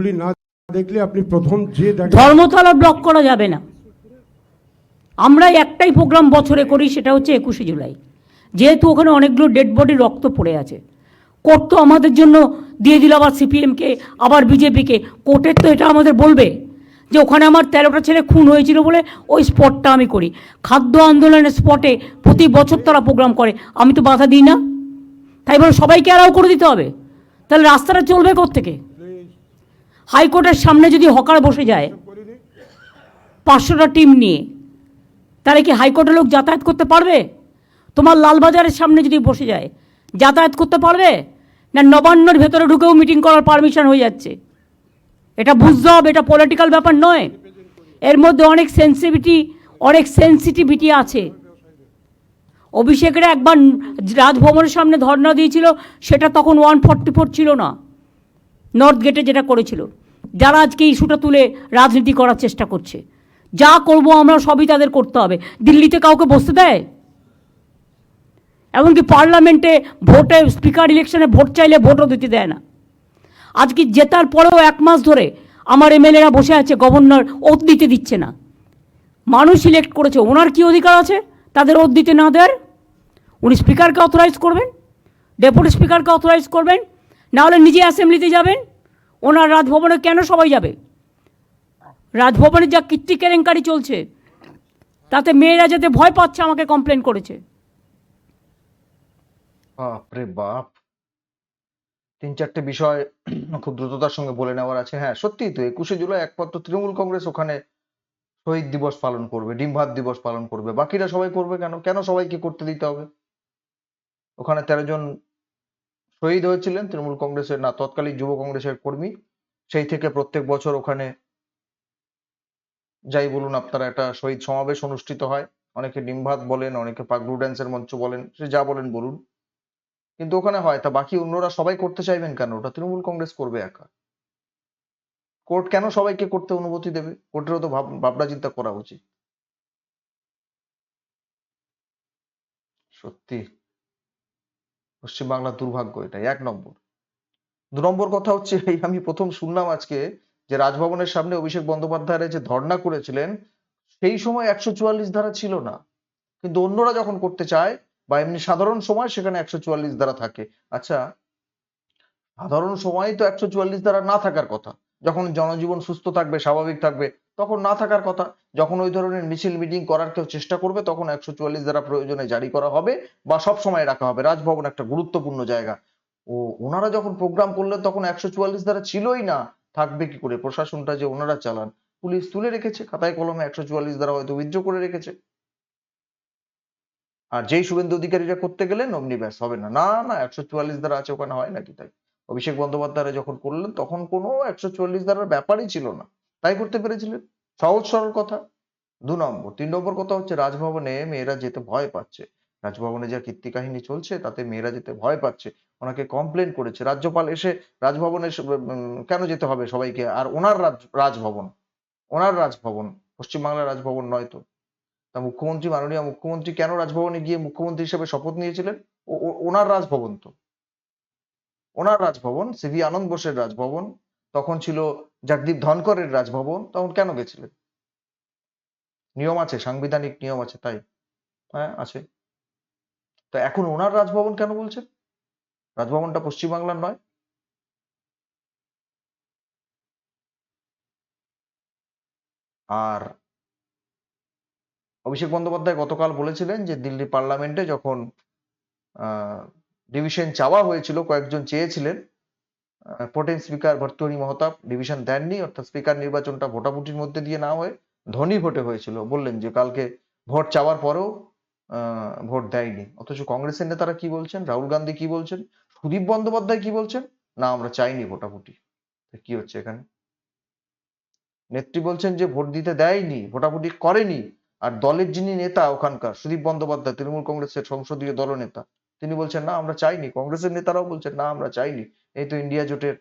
না দেখলে আপনি প্রথম যে ধর্মতলা ব্লক করা যাবে না। আমরা একটাই প্রোগ্রাম বছরে করি, সেটা হচ্ছে একুশে জুলাই। যেহেতু ওখানে অনেকগুলো ডেড বডি রক্ত পড়ে আছে। কোর্ট তো আমাদের জন্য দিয়ে দিল, আবার সিপিএমকে, আবার বিজেপিকে। কোর্টের তো এটা আমাদের বলবে যে ওখানে আমার তেরোটা ছেলে খুন হয়েছিল বলে ওই স্পটটা আমি করি। খাদ্য আন্দোলনের স্পটে প্রতি বছর তারা প্রোগ্রাম করে। আমি তো বাধা দিই না। তাই বলে সবাইকে অ্যালাউ করে দিতে হবে। তাহলে রাস্তাটা চলবে থেকে হাইকোর্টের সামনে যদি হকার বসে যায়, পাঁচশোটা টিম নিয়ে, তাহলে কি হাইকোর্টের লোক যাতায়াত করতে পারবে? তোমার লালবাজারের সামনে যদি বসে যায়, যাতায়াত করতে পারবে? না নবান্নর ভেতরে ঢুকেও মিটিং করার পারমিশন হয়ে যাচ্ছে? এটা বুঝতে হবে এটা পলিটিক্যাল ব্যাপার নয়। এর মধ্যে অনেক সেন্সিটিভিটি অনেক সেন্সিটিভিটি আছে। অভিষেকের একবার রাজভবনের সামনে ধর্ণা দিয়েছিল, সেটা তখন ওয়ান ফর্টি ফোর ছিল না। নর্থ গেটে যেটা করেছিল, যারা আজকে ইস্যুটা তুলে রাজনীতি করার চেষ্টা করছে, যা করব আমরা সবই তাদের করতে হবে। দিল্লিতে কাউকে বসতে দেয়? এমনকি পার্লামেন্টে ভোটে, স্পিকার ইলেকশনে ভোট চাইলে ভোটও দিতে দেয় না। আজকে জেতার পরেও এক মাস ধরে আমার এমএলএরা বসে আছে, গভর্নর ওত দিতে দিচ্ছে না। মানুষ সিলেক্ট করেছে, ওনার কি অধিকার আছে? তাদের ওত দিতে না দেওয়ার? উনি স্পিকারকে অথরাইজ করবেন? ডেপুটি স্পিকারকে অথরাইজ করবেন? না হলে নিজে অ্যাসেম্বলিতে যাবেন। ওনার রাজভবনে কেন সবাই যাবে? রাজভবনে যা কীর্তি কেলেঙ্কারি চলছে, তাতে মেয়েরা যাতে ভয় পাচ্ছে আমাকে কমপ্লেন করেছে। বাপরে বাপ। তিন চারটে বিষয় খুব দ্রুততার সঙ্গে বলে নেওয়ার আছে। হ্যাঁ সত্যিই তো, একুশে জুলাই একমাত্র তৃণমূল কংগ্রেস ওখানে শহীদ দিবস পালন করবে ডিম ভাত দিবস পালন করবে। বাকিরা সবাই করবে কেন? কেন সবাইকে করতে দিতে হবে? ওখানে তেরো জন শহীদ হয়েছিলেন তৃণমূল কংগ্রেসের, না, তৎকালীন যুব কংগ্রেসের কর্মী। সেই থেকে প্রত্যেক বছর ওখানে যাই বলুন, আপনারা একটা শহীদ সমাবেশ অনুষ্ঠিত হয়। অনেকে ডিম ভাত বলেন, অনেকে পাগলু ড্যান্সের মঞ্চ বলেন, সে যা বলেন বলুন। কিন্তু ওখানে হয়, তা বাকি অন্যরা সবাই করতে চাইবেন কেন? ওটা তৃণমূল কংগ্রেস করবে একা। কোর্ট কেন সবাইকে করতে অনুমতি দেবে? কোর্টেরও তো ভাব- ভাবনা চিন্তা করা উচিত। সত্যি। পশ্চিমবাংলার দুর্ভাগ্য এটা এক নম্বর। দু নম্বর কথা হচ্ছে, এই আমি প্রথম শুনলাম আজকে যে রাজভবনের সামনে অভিষেক বন্দ্যোপাধ্যায়ের যে ধর্ণা করেছিলেন, সেই সময় একশো চুয়াল্লিশ ধারা ছিল না। কিন্তু অন্যরা যখন করতে চায়, বা এমনি সাধারণ সময় সেখানে একশো চুয়াল্লিশ ধারা থাকে। আচ্ছা সাধারণ সময় তো একশো চুয়াল্লিশ ধারা না থাকার কথা। যখন জনজীবন সুস্থ থাকবে, স্বাভাবিক থাকবে, তখন না থাকার কথা, যখন ওই ধরনের মিছিল মিটিং করার কেউ চেষ্টা করবে, তখন একশো চুয়াল্লিশ ধারা প্রয়োজনে জারি করা হবে বা সব সময় রাখা হবে। রাজভবন একটা গুরুত্বপূর্ণ জায়গা। ও ওনারা যখন প্রোগ্রাম করলেন, তখন একশো চুয়াল্লিশ ধারা ছিলই না। থাকবে কি করে? প্রশাসনটা যে ওনারা চালান, পুলিশ তুলে রেখেছে, খাতায় কলমে একশো চুয়াল্লিশ ধারা হয়তো উইথড্র করে রেখেছে। আর যেই শুভেন্দু অধিকারীরা করতে গেলেন, অমনি ব্যাস, হবে না। না না, একশো চুয়াল্লিশ ধারা আছে, ওখানে হয় নাকি তাই? অভিষেক বন্দ্যোপাধ্যায় যখন করলেন, তখন কোনো একশো চল্লিশ ধারার ব্যাপারই ছিল না। তাই করতে পেরেছিলেন। সহজ সরল কথা। দু নম্বর। তিন নম্বর কথা হচ্ছে, রাজভবনে মেয়েরা যেতে ভয় পাচ্ছে। রাজভবনে যা কীর্তি কাহিনী চলছে, তাতে মেয়েরা যেতে ভয় পাচ্ছে। ওনাকে কমপ্লেন করেছে। রাজ্যপাল এসে রাজভবনে কেন যেতে হবে সবাইকে? আর ওনার রাজ- রাজভবন। ওনার রাজভবন। পশ্চিমবাংলার রাজভবন নয় তো। তা মুখ্যমন্ত্রী, মাননীয় মুখ্যমন্ত্রী কেন রাজভবনে গিয়ে মুখ্যমন্ত্রী হিসেবে শপথ নিয়েছিলেন? ওনার রাজভবন তো। ওনার রাজভবন, সিভি আনন্দ বোসের রাজভবন, তখন ছিল জগদীপ ধনকরের রাজভবন, তখন কেন গেছিলেন? নিয়ম আছে, সাংবিধানিক নিয়ম আছে, তাই। হ্যাঁ আছে। তো এখন ওনার রাজভবন কেন বলছেন? রাজভবনটা পশ্চিমবাংলার নয়? আর অভিষেক বন্দ্যোপাধ্যায় গতকাল বলেছিলেন যে দিল্লি পার্লামেন্টে যখন ডিভিশন চাওয়া হয়েছিল, কয়েকজন চেয়েছিলেন। Pro tem speaker Bhartruhari Mahtab division দেননি, অর্থাৎ স্পিকার নির্বাচনটা ভোটাভুটির মধ্যে দিয়ে না হয়ে ধনী ভোটে হয়েছিল। বললেন যে, কালকে ভোট চাওয়ার পরেও ভোট দেয়নি। অথচ কংগ্রেসের নেতারা কি বলছেন? রাহুল গান্ধী কি বলছেন? সুদীপ বন্দ্যোপাধ্যায় কি বলছেন? না, আমরা চাইনি ভোটাভুটি। কি হচ্ছে এখানে? নেত্রী বলছেন যে, ভোট দিতে দেয়নি, ভোটাভুটি করেনি। আর দলের যিনি নেতা ওখানকার, সুদীপ বন্দ্যোপাধ্যায়, তৃণমূল কংগ্রেসের সংসদীয় দলনেতা তিনি বলছেন, না, আমরা চাইনি। কংগ্রেসের নেতারাও বলছেন, না, আমরা চাইনি। এই তো ইন্ডিয়া জোটের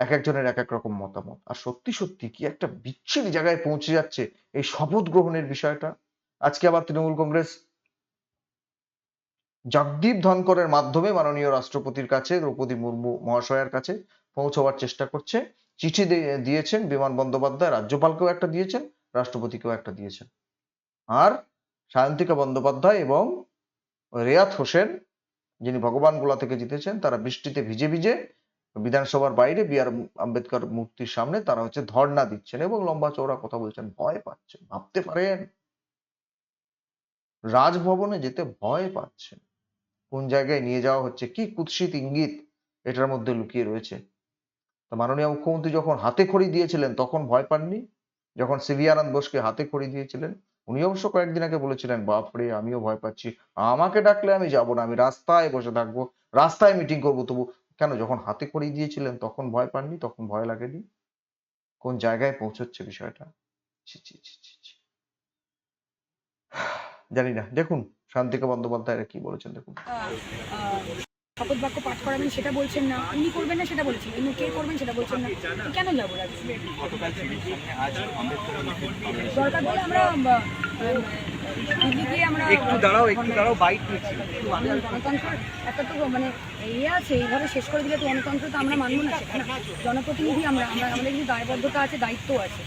এক একজনের এক এক রকম মতামত। আর সত্যি সত্যি কি একটা বিচ্ছিরি জায়গায় পৌঁছে যাচ্ছে এই শপথ গ্রহণের বিষয়টা? আজকে আবার তৃণমূল কংগ্রেস জগদীপ ধনকরের মাধ্যমে মাননীয় রাষ্ট্রপতির কাছে, দ্রৌপদী মুর্মু মহাশয়ের কাছে পৌঁছবার চেষ্টা করছে। চিঠি দিয়েছেন বিমান বন্দ্যোপাধ্যায়, রাজ্যপালকেও একটা দিয়েছেন, রাষ্ট্রপতিকেও একটা দিয়েছেন। আর সায়ন্তিকা বন্দ্যোপাধ্যায় এবং রেয়াত হোসেন যিনি ভগবান গোলা থেকে জিতেছেন, তারা বৃষ্টিতে ভিজে ভিজে বিধানসভার বাইরে বি আর আম্বেদকর মূর্তির সামনে তারা হচ্ছে ধর্ণা দিচ্ছেন এবং লম্বা চওড়া কথা বলছেন, ভয় পাচ্ছেন, ভাবতে পারেন। রাজভবনে যেতে ভয় পাচ্ছেন। কোন জায়গায় নিয়ে যাওয়া হচ্ছে, কি কুৎসিত ইঙ্গিত এটার মধ্যে লুকিয়ে রয়েছে? তা মাননীয় মুখ্যমন্ত্রী যখন হাতে খড়ি দিয়েছিলেন, তখন ভয় পাননি? যখন সিভি আনন্দ বোসকে হাতে খড়ি দিয়েছিলেন উনি অবশ্য কয়েকদিন আগে বলেছিলেন, বাপরে, আমিও ভয় পাচ্ছি। আমাকে ডাকলে আমি যাব না, আমি রাস্তায় বসে থাকব, রাস্তায় মিটিং করব। তবু কেন, যখন হাতে খড়ি দিয়েছিলেন, তখন ভয় পাননি? তখন ভয় লাগেনি? কোন জায়গায় পৌঁছচ্ছে বিষয়টা। জানি না। দেখুন, শান্তিকা বন্দ্যোপাধ্যায় কি বলেছেন, দেখুন। শপথ বাক্য পাঠ করাবেন সেটা বলছেন না। উনি করবেন না সেটা বলছেন কিন্তু কে করবেন সেটা বলছেন না। কেন যাব দরকার বলে আমরা একটু দাঁড়াও একটু দাঁড়াও বাইক নিচ্ছি। গণতন্ত্রের একটা তো মানে ইয়ে আছে এইভাবে শেষ করে দিলে তো গণতন্ত্র তো আমরা মানব না জনপ্রতিনিধি আমরা আমরা আমাদের কিছু দায়বদ্ধতা আছে দায়িত্ব আছে।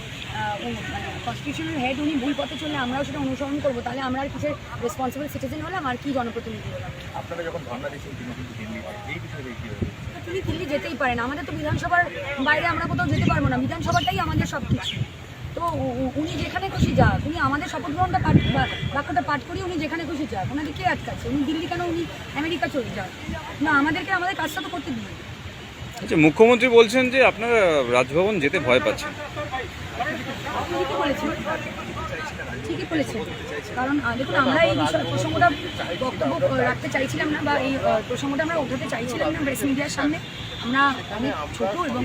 কনস্টিটিউশনাল হেড উনি ভুল পথে চললে আমরাও সেটা অনুসরণ করব তাহলে আমরা আর কিছু রেসপন্সিবল সিটিজেন হলাম আর কি জনপ্রতিনিধি হলাম? আপনারা যখন ধর্ণা দিচ্ছেন তিনি কিন্তু দিল্লি এই বিষয়ে কি তো তিনি দিল্লি যেতেই পারেন আমাদের তো বিধানসভার বাইরে আমরা কোথাও যেতে পারব না বিধানসভাটাই আমাদের সব কিছু তো উনি যেখানে খুশি যাক উনি আমাদের শপথ গ্রহণটা পাঠ বা- বাক্যটা পাঠ করিয়ে উনি যেখানে খুশি যাক ওনাকে কে আটকাচ্ছে? উনি দিল্লি কেন উনি আমেরিকা চলে যান? না আমাদেরকে আমাদের কাজটা তো করতে দিন। আচ্ছা মুখ্যমন্ত্রী বলছেন যে আপনারা রাজভবন যেতে ভয় পাচ্ছেন। ঠিকই বলেছেন। ঠিকই বলেছেন। কারণ দেখুন আমরা এই বিষয় প্রসঙ্গটা বক্তব্য রাখতে চাইছিলাম না বা এই প্রসঙ্গটা আমরা ওঠাতে চাইছিলাম না প্রেস মিডিয়ার সামনে। আমরা অনেক ছোট এবং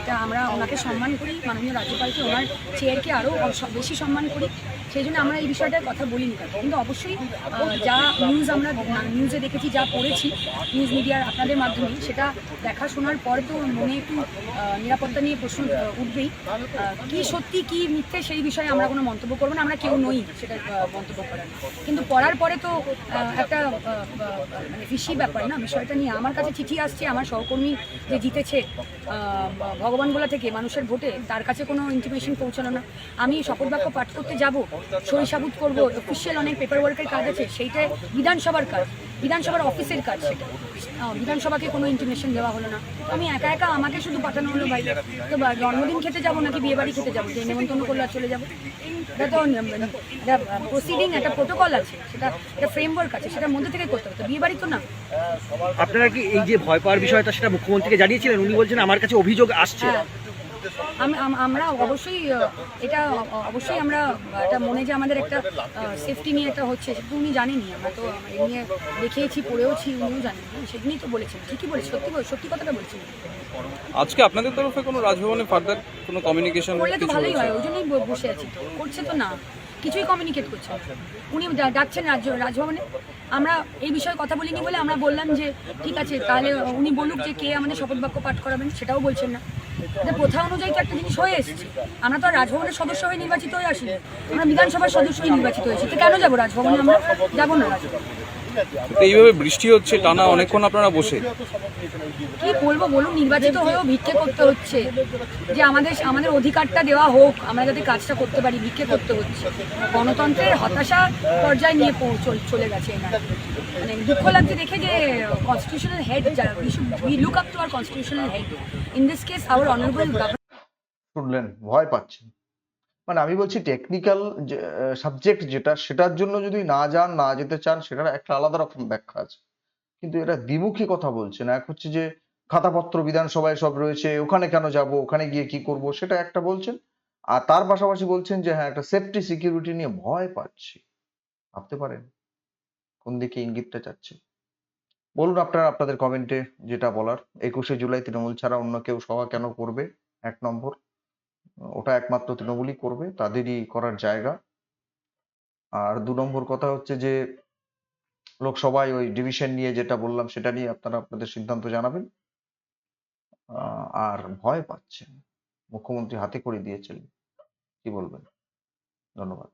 এটা আমরা ওনাকে সম্মান করি। মাননীয় রাজ্যপালকে ওনার চেয়ারকে আরও বেশি সম্মান করি। সেই জন্য আমরা এই বিষয়টার কথা বলিনি কিন্তু অবশ্যই যা নিউজ আমরা নিউজে দেখেছি, যা পড়েছি নিউজ মিডিয়ার আপনাদের মাধ্যমে সেটা দেখা শোনার পর তো মনে একটু নিরাপত্তা নিয়ে প্রশ্ন উঠবেই। কি সত্যি, কি মিথ্যে সেই বিষয়ে আমরা কোনো মন্তব্য করব না, আমরা কেউ নই সেটা মন্তব্য করার। কিন্তু পড়ার পরে তো একটা মানে ফিসি ব্যাপার না, বিষয়টা নিয়ে আমার কাছে চিঠি আসছে, আমার সহকর্মী যে জিতেছে ভগবানগোলা থেকে মানুষের ভোটে, তার কাছে কোনো ইন্টিমেশন পৌঁছানো না। আমি শপথ বাক্য পাঠ করতে যাব সরিষাবুত করব অফিসিয়াল অনেক পেপার ওয়ার্কের কাজ আছে সেইটাই বিধানসভার কাজ বিধানসভার অফিসের কাজ সেটা। বিধানসভাকে কোনো ইন্টিমেশন দেওয়া হলো না। আমি একা একা আমাকে শুধু পাঠানো হলো ভাই তো জন্মদিন খেতে যাব নাকি বিয়ে বাড়ি খেতে যাব? যে নেমন্তন্ন করলে চলে যাব। এটা তো প্রসিডিং একটা প্রোটোকল আছে সেটা একটা ফ্রেমওয়ার্ক আছে সেটার মধ্যে থেকে করতে হবে। তো বিয়ে বাড়ি তো না। আপনারা কি এই যে ভয় পাওয়ার বিষয়টা সেটা মুখ্যমন্ত্রীকে জানিয়েছিলেন? উনি বলছেন আমার কাছে অভিযোগ আসছে। হ্যাঁ। আমরা অবশ্যই এটা অবশ্যই আমরা এটা মনে যে আমাদের একটা সেফটি নিয়ে এটা হচ্ছে সেটা উনি জানেনই। আমরা তো এই নিয়ে দেখিয়েছি পড়েওছি উনিও জানেন সেদিনই তো বলেছেন ঠিকই বলেছি সত্যি সত্যি কথাটা বলছি আজকে আপনাদের তরফে কোনো রাজভবনে ফার্দার কোনো কমিউনিকেশন করলে তো ভালোই হয় ওই জন্যই বসে আছি। করছে তো না কিছুই কমিউনিকেট করছে উনি যাচ্ছেন রাজ্য রাজভবনে। আমরা এই বিষয়ে কথা বলিনি বলে আমরা বললাম যে ঠিক আছে তাহলে উনি বলুক যে কে আমাদের শপথ বাক্য পাঠ করাবেন সেটাও বলছেন না। এটা প্রথা অনুযায়ী তো একটা জিনিস হয়ে এসেছে। আমরা তো রাজভবনের সদস্য হয়ে নির্বাচিত হয়ে আসি আমরা বিধানসভার সদস্য হয়ে নির্বাচিত হয়েছি। তো কেন যাব? রাজভবনে আমরা যাব না। এইভাবে বৃষ্টি হচ্ছে টানা অনেকক্ষণ আপনারা বসে। কি বলব বলুন নির্বাচিত হয়েও ভিক্ষে করতে হচ্ছে। যে আমাদের আমাদের অধিকারটা দেওয়া হোক আমরা যাতে কাজটা করতে পারি ভিক্ষে করতে হচ্ছে। গণতন্ত্রের হতাশা পর্যায়ে নিয়ে চলে গেছে এনারা মানে দুঃখ লাগছে দেখে যে constitutional head we look up to our constitutional head in this case our honourable শুনলেন ভয় পাচ্ছেন। মানে আমি বলছি টেকনিক্যাল সাবজেক্ট যেটা, সেটার জন্য যদি না যান, না যেতে চান, সেটার একটা আলাদা রকম ব্যাখ্যা আছে। কিন্তু এটা দ্বিমুখী কথা বলছে না। এক হচ্ছে যে, খাতাপত্র বিধানসভায় সব রয়েছে, ওখানে কেন যাব, ওখানে গিয়ে কি করব, সেটা একটা বলছেন। আর তার পাশাপাশি বলছেন যে হ্যাঁ একটা সেফটি সিকিউরিটি নিয়ে ভয় পাচ্ছি। ভাবতে পারেন, কোন দিকে ইঙ্গিতটা চাচ্ছে। বলুন আপনারা, আপনাদের কমেন্টে যেটা বলার। একুশে জুলাই তৃণমূল ছাড়া অন্য কেউ সভা কেন করবে? এক নম্বর। ওটা একমাত্র তৃণমূলই করবে, তাদেরই করার জায়গা। আর দু নম্বর কথা হচ্ছে যে, লোকসভায় ওই ডিভিশন নিয়ে যেটা বললাম, সেটা নিয়ে আপনারা আপনাদের সিদ্ধান্ত জানাবেন। আর ভয় পাচ্ছেন। মুখ্যমন্ত্রী হাতে করে দিয়েছিলেন কি বলবেন? ধন্যবাদ।